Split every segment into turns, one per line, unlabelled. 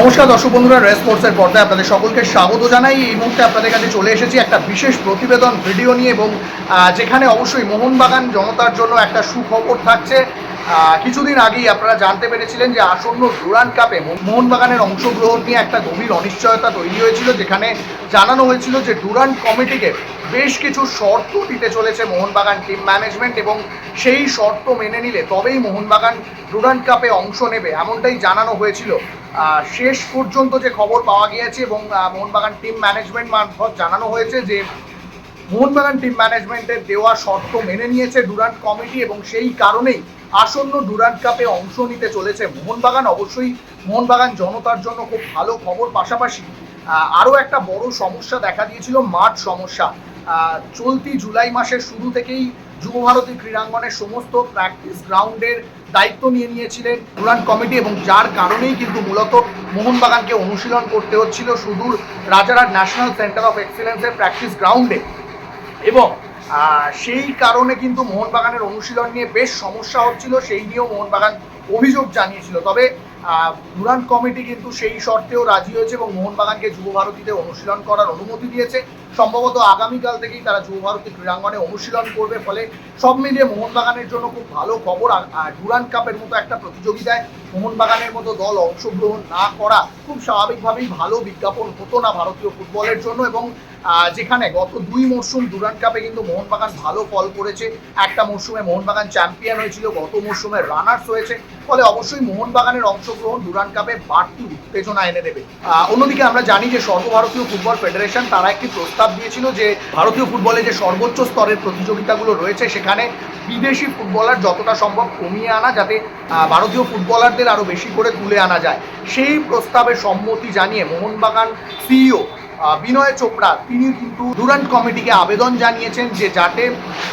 নমস্কার দর্শক বন্ধুরা, রেস স্পোর্টসের পর্দায় আপনাদের সকলকে স্বাগত জানাই। এই মুহূর্তে আপনাদের কাছে চলে এসেছি একটা বিশেষ প্রতিবেদন ভিডিও নিয়ে এবং যেখানে অবশ্যই মোহনবাগান জনতার জন্য একটা সুখবর থাকছে। কিছুদিন আগেই আপনারা জানতে পেরেছিলেন যে আসন্ন ডুরান্ড কাপে মোহনবাগানের অংশগ্রহণ নিয়ে একটা গভীর অনিশ্চয়তা তৈরি হয়েছিল, যেখানে জানানো হয়েছিল যে ডুরান্ড কমিটিকে বেশ কিছু শর্ত দিতে চলেছে মোহনবাগান টিম ম্যানেজমেন্ট এবং সেই শর্ত মেনে নিলে তবেই মোহনবাগান ডুরান্ড কাপে অংশ নেবে, এমনটাই জানানো হয়েছিল। শেষ পর্যন্ত যে খবর পাওয়া গিয়েছে এবং মোহনবাগান টিম ম্যানেজমেন্ট মারফত জানানো হয়েছে যে মোহনবাগান টিম ম্যানেজমেন্টের দেওয়া শর্ত মেনে নিয়েছে ডুরান্ট কমিটি এবং সেই কারণেই আসন্ন ডুরান্ট কাপে অংশ নিতে চলেছে মোহনবাগান। অবশ্যই মোহনবাগান জনতার জন্য খুব ভালো খবর। পাশাপাশি আরও একটা বড় সমস্যা দেখা দিয়েছিল, মাঠ সমস্যা। চলতি জুলাই মাসের শুরু থেকেই যুবভারতী ক্রীড়াঙ্গনের সমস্ত প্র্যাকটিস গ্রাউন্ডের দায়িত্ব নিয়ে নিয়েছিলেন ডুরান্ট কমিটি এবং যার কারণেই কিন্তু মূলত মোহনবাগানকে অনুশীলন করতে হচ্ছিল সুদূর রাজারহাট ন্যাশনাল সেন্টার অফ এক্সিলেন্সের প্র্যাকটিস গ্রাউন্ডে এবং সেই কারণে কিন্তু মোহনবাগানের অনুশীলন নিয়ে বেশ সমস্যা হচ্ছিল, সেই নিয়েও মোহনবাগান অভিযোগ জানিয়েছিল। তবে ডুরান্ট কমিটি কিন্তু সেই শর্তেও রাজি হয়েছে এবং মোহনবাগানকে যুব ভারতীতে অনুশীলন করার অনুমতি দিয়েছে। সম্ভবত আগামীকাল থেকেই তারা যুব ভারতী ক্রীড়াঙ্গনে অনুশীলন করবে। ফলে সব মিলিয়ে মোহনবাগানের জন্য খুব ভালো খবর। আর ডুরান্ট কাপের মতো একটা প্রতিযোগিতায় মোহনবাগানের মতো দল অংশগ্রহণ না করা খুব স্বাভাবিকভাবেই ভালো বিজ্ঞাপন হতো না ভারতীয় ফুটবলের জন্য। এবং যেখানে গত দুই মরশুম ডুরান্ট কাপে কিন্তু মোহনবাগান ভালো ফল করেছে। একটা মরশুমে মোহনবাগান চ্যাম্পিয়ন হয়েছিল, গত মরশুমে রানার্স হয়েছে। ফলে অবশ্যই মোহনবাগানের অংশগ্রহণ ডুরান্ট কাপে বাড়তি উত্তেজনা এনে দেবে। অন্যদিকে আমরা জানি যে সর্বভারতীয় ফুটবল ফেডারেশন তারা একটি প্রস্তাব দিয়েছিল যে ভারতীয় ফুটবলে যে সর্বোচ্চ স্তরের প্রতিযোগিতাগুলো রয়েছে, সেখানে বিদেশি ফুটবলার যতটা সম্ভব কমিয়ে আনা যাতে ভারতীয় ফুটবলারদের আরও বেশি করে তুলে আনা যায়। সেই প্রস্তাবে সম্মতি জানিয়ে মোহনবাগান সিইও বিনয় চোপড়া, তিনি কিন্তু ডুরান্ট কমিটিকে আবেদন জানিয়েছেন যে যাতে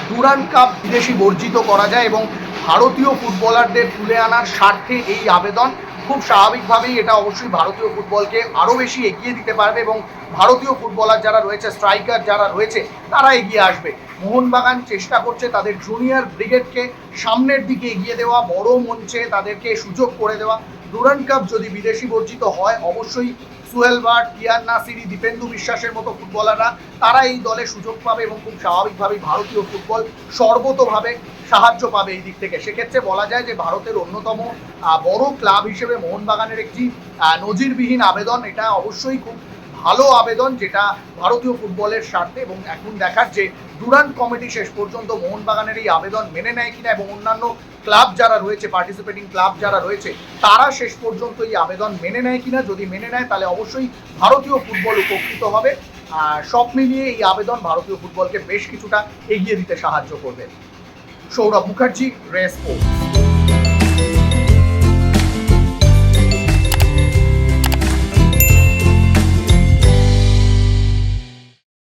ডুরান্ট কাপ বিদেশি বর্জিত করা যায় এবং ভারতীয় ফুটবলারদের তুলে আনার স্বার্থে এই আবেদন খুব স্বাভাবিকভাবেই এটা অবশ্যই ভারতীয় ফুটবলকে আরও বেশি এগিয়ে দিতে পারবে এবং ভারতীয় ফুটবলার যারা রয়েছে, স্ট্রাইকার যারা রয়েছে, তারা এগিয়ে আসবে। মোহনবাগান চেষ্টা করছে তাদের জুনিয়র ব্রিগেডকে সামনের দিকে এগিয়ে দেওয়া, বড় মঞ্চে তাদেরকে সুযোগ করে দেওয়া। ডুরান্ট কাপ যদি বিদেশি বর্জিত হয়, অবশ্যই সুহেল ভাট ইয়ান নাসিরি, দীপেন্দু বিশ্বাসের মতো ফুটবলাররা, তারা এই দলে সুযোগ পাবে এবং খুব স্বাভাবিকভাবেই ভারতীয় ফুটবল সর্বতোভাবে সাহায্য পাবে এই দিক থেকে। সেক্ষেত্রে বলা যায় যে ভারতের অন্যতম বড় ক্লাব হিসেবে মোহনবাগানের একটি নজিরবিহীন আবেদন। এটা অবশ্যই খুব ভালো আবেদন যেটা ভারতীয় ফুটবলের স্বার্থে এবং এখন দেখার যে ডুরান্ট কমিটি শেষ পর্যন্ত মোহনবাগানের এই আবেদন মেনে নেয় কিনা এবং অন্যান্য ক্লাব যারা রয়েছে পার্টিসিপেটিং ক্লাব যারা রয়েছে, তারা শেষ পর্যন্ত এই আবেদন মেনে নেয় কিনা? যদি মেনে নেয়, তাহলে অবশ্যই ভারতীয় ফুটবল উপকৃত হবে। সব মিলিয়ে এই আবেদন ভারতীয় ফুটবলকে বেশ কিছুটা এগিয়ে দিতে সাহায্য করবে। Sourav Mukherjee race sports